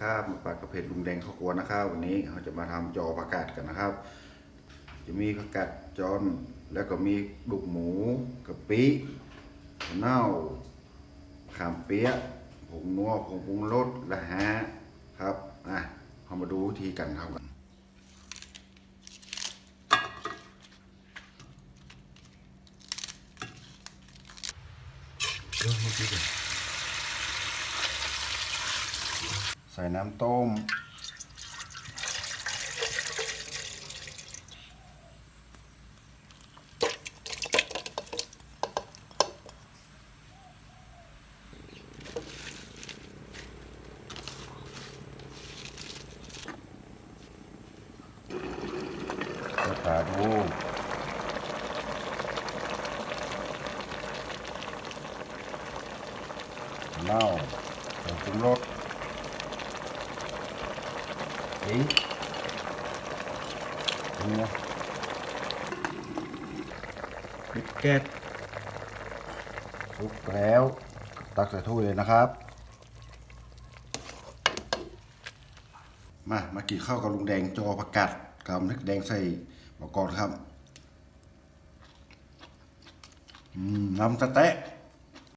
ครับมาปากกระเพดลุงแดงข้าวกวนะครับ วันนี้เราจะมาทำจอผักกาดกันนะครับ จะมีผักกาดจอนแล้วก็มีลูกหมูกะปิเน่าขามเปี๊ยะผงนัวผงปรุงรสละฮะครับอะเรามาดูวิธีกันครับใส่น้ำต้มใส่าดูเน่าใส่ปรุงรส Đấy. Đúng không? ปิดแก๊สสุกแล้ว ตักใส่ถ้วยเลยนะครับ มามากินข้าวกับลุงแดงจอประกาศกับนึกแดงใส่มะกอกครับ อืมน้ำสะเต๊ะ